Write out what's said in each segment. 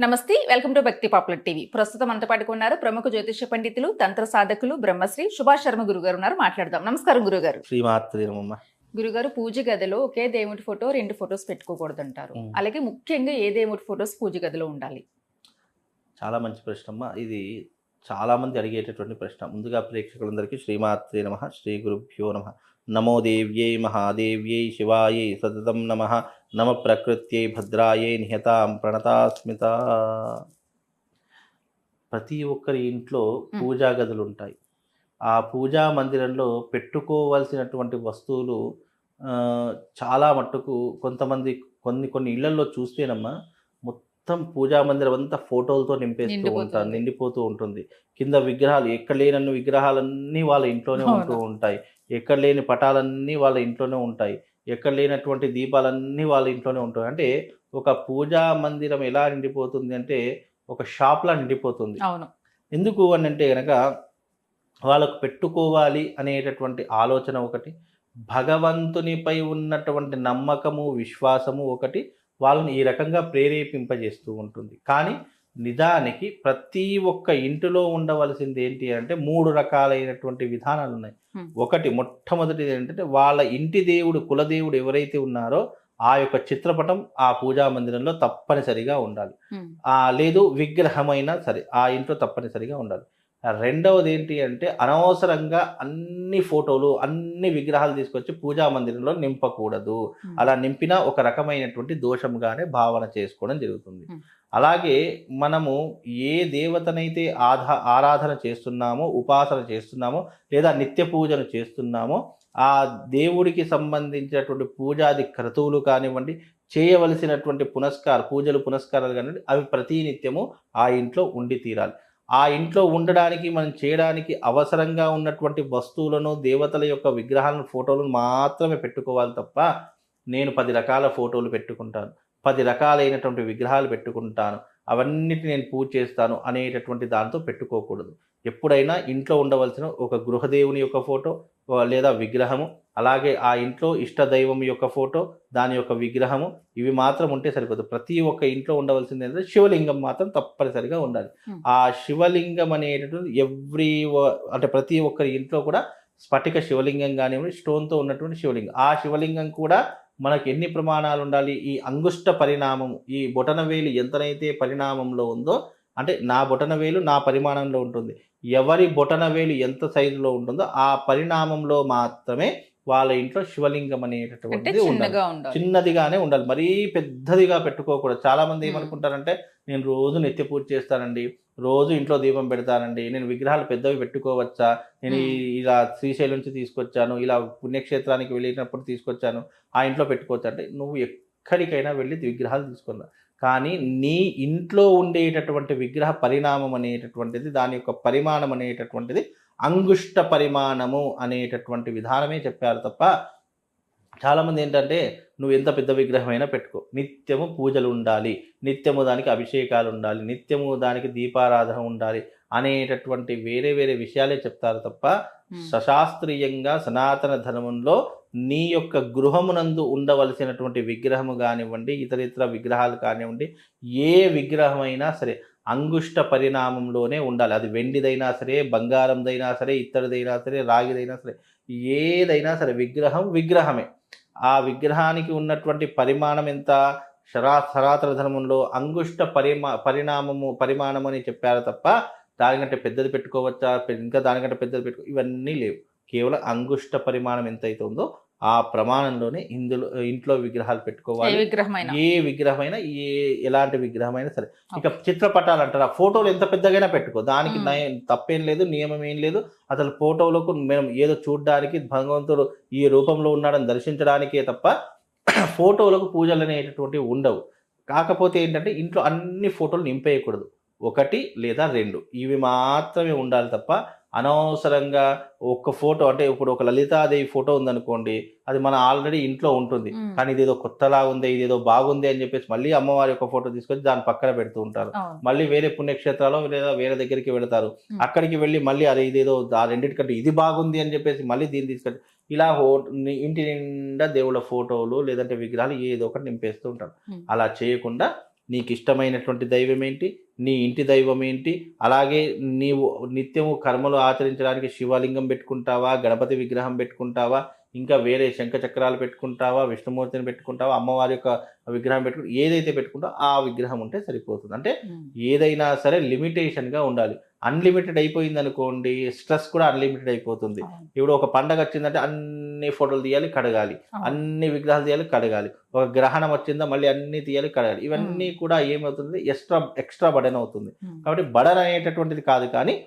నమస్తే welcome to Bhakti popular TV. ప్రస్తుతం అంత పాటుకున్నారు ప్రముఖ జ్యోతిష పండితులు తంత్ర సాధకులు బ్రహ్మశ్రీ సుభాష్ శర్మ గురుగారు ఉన్నారు. మాట్లాడదాం. నమస్కారం గురుగారు. గురుగారు పూజ గదిలో ఒకే దేవుడి ఫోటో రెండు ఫొటోస్ పెట్టుకోకూడదు అంటారు. అలాగే ముఖ్యంగా ఏ దేవుడి ఫొటోస్ పూజ గదిలో ఉండాలి? చాలా మంచి ప్రశ్న అమ్మ. ఇది చాలా మంది అడిగేటటువంటి ప్రశ్న. ముందుగా ప్రేక్షకులందరికీ శ్రీమాత్రి నమ శ్రీ గురుభ్యో నమ. నమో దేవ్యై మహాదేవ్యై శివాయై సతతం నమ. నమ ప్రకృత్యై భద్రాయై నిహతాం ప్రణతాస్మిత. ప్రతి ఒక్కరి ఇంట్లో పూజా గదులు ఉంటాయి ఆ పూజా మందిరంలో పెట్టుకోవాల్సినటువంటి వస్తువులు చాలా మట్టుకు కొంతమంది కొన్ని కొన్ని ఇళ్ళలో చూస్తేనమ్మా మొత్తం పూజా మందిరం అంతా ఫోటోలతో నింపేస్తూ. ఉంటారు నిండిపోతూ ఉంటుంది. కింద విగ్రహాలు ఎక్కడ లేనన్ని విగ్రహాలన్నీ వాళ్ళ ఇంట్లోనే ఉంటూ. ఉంటాయి. ఎక్కడ లేని పటాలన్నీ వాళ్ళ ఇంట్లోనే ఉంటాయి. ఎక్కడ లేనటువంటి దీపాలన్నీ వాళ్ళ ఇంట్లోనే ఉంటాయి. అంటే ఒక పూజా మందిరం ఎలా నిండిపోతుంది అంటే ఒక షాప్లా నిండిపోతుంది. అవును. ఎందుకు అని అంటే కనుక వాళ్ళకు పెట్టుకోవాలి అనేటటువంటి ఆలోచన ఒకటి భగవంతునిపై ఉన్నటువంటి నమ్మకము విశ్వాసము ఒకటి వాళ్ళని ఈ రకంగా ప్రేరేపింపజేస్తూ ఉంటుంది. కానీ నిజానికి ప్రతి ఒక్క ఇంటిలో ఉండవలసింది ఏంటి అంటే మూడు రకాలైనటువంటి విధానాలు ఉన్నాయి. ఒకటి మొట్టమొదటిది ఏంటంటే వాళ్ళ ఇంటి దేవుడు కులదేవుడు ఎవరైతే ఉన్నారో ఆ యొక్క చిత్రపటం ఆ పూజా మందిరంలో తప్పనిసరిగా ఉండాలి. ఆ లేదు విగ్రహమైనా సరే ఆ ఇంట్లో తప్పనిసరిగా ఉండాలి రెండవది ఏంటి అంటే అనవసరంగా అన్ని ఫోటోలు అన్ని విగ్రహాలు తీసుకొచ్చి పూజా మందిరంలో నింపకూడదు. అలా నింపినా ఒక రకమైనటువంటి దోషంగానే భావన చేసుకోవడం జరుగుతుంది. అలాగే మనము ఏ దేవతనైతే ఆధా ఆరాధన చేస్తున్నామో ఉపాసన చేస్తున్నామో లేదా నిత్య పూజను చేస్తున్నామో ఆ దేవుడికి సంబంధించినటువంటి పూజాది క్రతువులు కానివ్వండి చేయవలసినటువంటి పునస్కార పూజలు పునస్కారాలు కానివ్వండి అవి ప్రతి నిత్యము ఆ ఇంట్లో ఉండి తీరాలి ఆ ఇంట్లో ఉండడానికి మనం చేయడానికి అవసరంగా ఉన్నటువంటి వస్తువులను దేవతల యొక్క విగ్రహాలను ఫోటోలను మాత్రమే పెట్టుకోవాలి తప్ప నేను పది రకాల ఫోటోలు పెట్టుకుంటాను. పది రకాలైనటువంటి విగ్రహాలు పెట్టుకుంటాను. అవన్నిటి నేను పూజ చేస్తాను అనేటటువంటి దాంతో పెట్టుకోకూడదు. ఎప్పుడైనా ఇంట్లో ఉండవలసిన ఒక గృహదేవుని యొక్క ఫోటో లేదా విగ్రహము అలాగే ఆ ఇంట్లో ఇష్ట దైవం యొక్క ఫోటో దాని యొక్క విగ్రహము ఇవి మాత్రం ఉంటే సరిపోతుంది ప్రతి ఒక్క ఇంట్లో ఉండవలసింది ఏంటంటే శివలింగం మాత్రం తప్పనిసరిగా ఉండాలి. ఆ శివలింగం అనేటటువంటి ఎవ్రీ అంటే ప్రతి ఒక్కరి ఇంట్లో కూడా స్ఫటిక శివలింగం కానివ్వండి స్టోన్తో ఉన్నటువంటి శివలింగం. ఆ శివలింగం కూడా మనకి ఎన్ని ప్రమాణాలు ఉండాలి? ఈ అంగుష్ట పరిణామం ఈ బొటనవేలు ఎంతనైతే పరిణామంలో ఉందో అంటే నా బొటనవేలు నా పరిమాణంలో ఉంటుంది. ఎవరి బొటనవేలు ఎంత సైజులో ఉంటుందో ఆ పరిణామంలో మాత్రమే వాళ్ళ ఇంట్లో శివలింగం అనేటటువంటిది ఉండాలి. చిన్నదిగానే ఉండాలి. మరీ పెద్దదిగా పెట్టుకోకూడదు. చాలా మంది. ఏమనుకుంటారంటే నేను రోజు నిత్య పూజ చేస్తానండి. రోజు ఇంట్లో దీపం పెడతానండి. నేను విగ్రహాలు పెద్దవి పెట్టుకోవచ్చా? నేను ఇలా శ్రీశైలం నుంచి తీసుకొచ్చాను. ఇలా పుణ్యక్షేత్రానికి వెళ్ళినప్పుడు తీసుకొచ్చాను. ఆ ఇంట్లో పెట్టుకోవచ్చు. అంటే నువ్వు ఎక్కడికైనా వెళ్ళి విగ్రహాలు తీసుకున్నా కానీ నీ ఇంట్లో ఉండేటటువంటి విగ్రహ పరిణామం అనేటటువంటిది దాని యొక్క పరిమాణం అనేటటువంటిది అంగుష్ట పరిమాణము అనేటటువంటి విధానమే చెప్పారు తప్ప చాలామంది ఏంటంటే నువ్వు ఎంత పెద్ద విగ్రహమైనా పెట్టుకో. నిత్యము పూజలు ఉండాలి. నిత్యము దానికి అభిషేకాలు ఉండాలి. నిత్యము దానికి దీపారాధన ఉండాలి అనేటటువంటి వేరే వేరే విషయాలే చెప్తారు తప్ప. సశాస్త్రీయంగా సనాతన ధర్మంలో నీ యొక్క గృహమునందు ఉండవలసినటువంటి విగ్రహము కానివ్వండి ఇతర ఇతర విగ్రహాలు కానివ్వండి ఏ విగ్రహమైనా సరే అంగుష్ట పరిణామంలోనే ఉండాలి. అది వెండిదైనా సరే బంగారందైనా సరే ఇత్తడిదైనా సరే రాగిదైనా సరే ఏదైనా సరే విగ్రహం విగ్రహమే. ఆ విగ్రహానికి ఉన్నటువంటి పరిమాణం ఎంత? శరా సరాతర ధర్మంలో అంగుష్ట పరిమా పరిణామము పరిమాణం అని చెప్పారు తప్ప దానికంటే పెద్దది పెట్టుకోవచ్చా? ఇంకా దానికంటే పెద్దది పెట్టుకో ఇవన్నీ లేవు. కేవలం అంగుష్ట పరిమాణం ఎంత అయితే ఉందో ఆ ప్రమాణంలోనే ఇందులో ఇంట్లో విగ్రహాలు పెట్టుకోవాలి. ఏ విగ్రహమైనా. ఏ ఎలాంటి విగ్రహమైనా సరే. ఇక చిత్రపటాలు అంటారు. ఆ ఫోటోలు ఎంత పెద్దగైనా పెట్టుకో. దానికి మ్మ్. తప్పేం లేదు నియమం ఏం లేదు. అసలు ఫోటోలకు మనం ఏదో చూడడానికి భగవంతుడు ఈ రూపంలో ఉన్నాడని దర్శించడానికే తప్ప ఫోటోలకు పూజలు అనేటటువంటివి ఉండవు. కాకపోతే ఏంటంటే ఇంట్లో అన్ని ఫోటోలు నింపేయకూడదు. ఒకటి లేదా రెండు. ఇవి మాత్రమే ఉండాలి తప్ప అనవసరంగా ఒక ఫోటో అంటే ఇప్పుడు ఒక లలితాదేవి ఫోటో ఉందనుకోండి అది మన ఆల్రెడీ ఇంట్లో ఉంటుంది. కానీ ఇదేదో కొత్తలా ఉంది ఇదేదో బాగుంది అని చెప్పేసి మళ్ళీ అమ్మవారి యొక్క ఫోటో తీసుకొచ్చి దాని పక్కన పెడుతూ ఉంటారు మళ్ళీ వేరే పుణ్యక్షేత్రాలు లేదా వేరే దగ్గరికి వెళతారు. అక్కడికి వెళ్ళి మళ్ళీ అరే ఇదేదో ఆ రెండింటికంటే ఇది బాగుంది అని చెప్పేసి మళ్ళీ దీన్ని తీసుకొచ్చి ఇలా ఇంటి నిండా దేవుళ్ళ ఫోటోలు లేదంటే విగ్రహాలు ఏదో ఒకటి నింపేస్తూ ఉంటారు. అలా చేయకుండా నీకు ఇష్టమైనటువంటి దైవం ఏంటి నీ ఇంటి దైవం ఏంటి? అలాగే నీవు నిత్యము కర్మలు ఆచరించడానికి శివలింగం పెట్టుకుంటావా? గణపతి విగ్రహం పెట్టుకుంటావా? ఇంకా వేరే శంఖ చక్రాలు పెట్టుకుంటావా? విష్ణుమూర్తిని పెట్టుకుంటావా? అమ్మవారి యొక్క విగ్రహం పెట్టుకుంటా ఏదైతే పెట్టుకుంటావో ఆ విగ్రహం ఉంటే సరిపోతుంది. అంటే. ఏదైనా సరే లిమిటేషన్గా ఉండాలి. అన్లిమిటెడ్ అయిపోయింది అనుకోండి స్ట్రెస్ కూడా అన్లిమిటెడ్ అయిపోతుంది. ఇప్పుడు ఒక పండగ వచ్చిందంటే అన్ని ఫోటోలు తీయాలి కడగాలి. అన్ని విగ్రహాలు తీయాలి కడగాలి. ఒక గ్రహణం వచ్చిందా మళ్ళీ అన్ని తీయాలి కడగాలి. ఇవన్నీ కూడా ఏమవుతుంది? ఎక్స్ట్రా ఎక్స్ట్రా బడన్ అవుతుంది. కాబట్టి బడన్ అనేటటువంటిది కాదు కానీ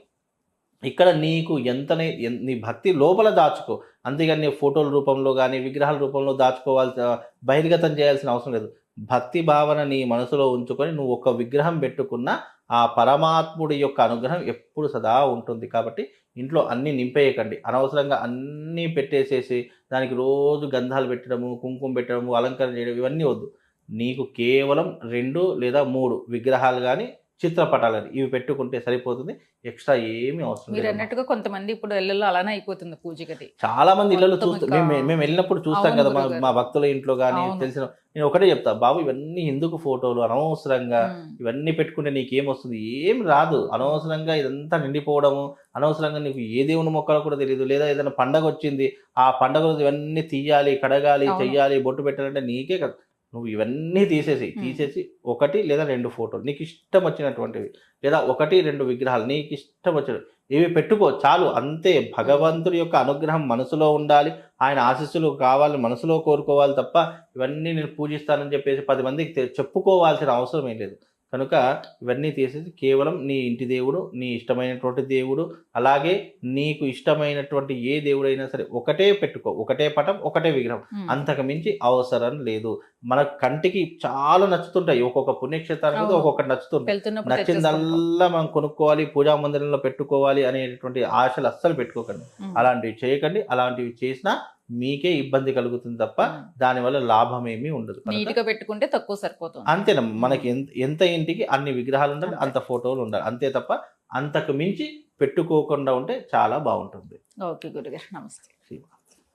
ఇక్కడ నీకు ఎంతనే ఎన్- నీ భక్తి లోపల దాచుకో. అంతేగాని నీ ఫోటోల రూపంలో కానీ విగ్రహాల రూపంలో దాచుకోవాల్సిన బహిర్గతం చేయాల్సిన అవసరం లేదు. భక్తి భావన నీ మనసులో ఉంచుకొని నువ్వు ఒక విగ్రహం పెట్టుకున్న ఆ పరమాత్ముడి యొక్క అనుగ్రహం ఎప్పుడు సదా ఉంటుంది కాబట్టి ఇంట్లో అన్నీ నింపేయకండి. అనవసరంగా అన్నీ పెట్టేసేసి దానికి రోజు గంధాలు పెట్టడము కుంకుమ పెట్టడము అలంకరణ చేయడం ఇవన్నీ వద్దు. నీకు కేవలం రెండు లేదా మూడు విగ్రహాలు కానీ చిత్రపటాలు కానీ ఇవి పెట్టుకుంటే సరిపోతుంది. ఎక్స్ట్రా ఏమీ అవసరం మీరు అన్నట్టుగా కొంతమంది ఇప్పుడు ఇళ్ళల్లో అలానే అయిపోతుంది పూజగది చాలా మంది ఇళ్ళలో మొత్తం చూస్తాం మేము మేము వెళ్ళినప్పుడు చూస్తాం కదా మా భక్తుల ఇంట్లో కానీ. తెలిసిన నేను ఒకటే చెప్తా బాబు ఇవన్నీ ఎందుకు ఫోటోలు? అనవసరంగా. ఇవన్నీ పెట్టుకుంటే నీకేం వస్తుంది? ఏం రాదు. అనవసరంగా ఇదంతా నిండిపోవడము అనవసరంగా నీకు ఏ దేవుని మొక్కలో కూడా తెలియదు లేదా ఏదైనా పండగ వచ్చింది ఆ పండగ రోజు ఇవన్నీ తీయాలి కడగాలి. చెయ్యాలి బొట్టు పెట్టాలంటే నీకే కదా. నువ్వు ఇవన్నీ తీసేసి. తీసేసి ఒకటి లేదా రెండు ఫోటోలు. నీకు ఇష్టం వచ్చినటువంటివి లేదా ఒకటి రెండు విగ్రహాలు నీకు ఇష్టం వచ్చిన ఇవి పెట్టుకో చాలు. అంతే. భగవంతుడి యొక్క అనుగ్రహం మనసులో ఉండాలి. ఆయన ఆశీస్సులు కావాలి మనసులో కోరుకోవాలి తప్ప ఇవన్నీ నేను పూజిస్తానని చెప్పేసి పది మందికి చెప్పుకోవాల్సిన అవసరం ఏం లేదు. కనుక ఇవన్నీ తీసేసి కేవలం నీ ఇంటి దేవుడు నీ ఇష్టమైనటువంటి దేవుడు అలాగే నీకు ఇష్టమైనటువంటి ఏ దేవుడైనా సరే ఒకటే పెట్టుకో ఒకటే పటం ఒకటే విగ్రహం. అంతకు మించి అవసరం లేదు మన కంటికి చాలా నచ్చుతుంటాయి ఒక్కొక్క పుణ్యక్షేత్రానికి. ఒక్కొక్కటి నచ్చుతుంటాయి. నచ్చిందల్లా మనం కొనుక్కోవాలి పూజా మందిరంలో పెట్టుకోవాలి అనేటువంటి ఆశలు అస్సలు పెట్టుకోకండి. అలాంటివి చేయకండి అలాంటివి చేసినా మీకే ఇబ్బంది కలుగుతుంది తప్ప. దానివల్ల లాభం ఏమీ ఉండదు కనుక? నీట్గా పెట్టుకుంటే తక్కువ సరిపోతుంది. అంతేనా? మనకి ఎంత ఇంటికి అన్ని విగ్రహాలు ఉండాలి అంత. ఫోటోలు ఉండాలి. అంతే తప్ప అంతకు మించి పెట్టుకోకుండా ఉంటే చాలా బాగుంటుంది. ఓకే గురుగారు నమస్తే.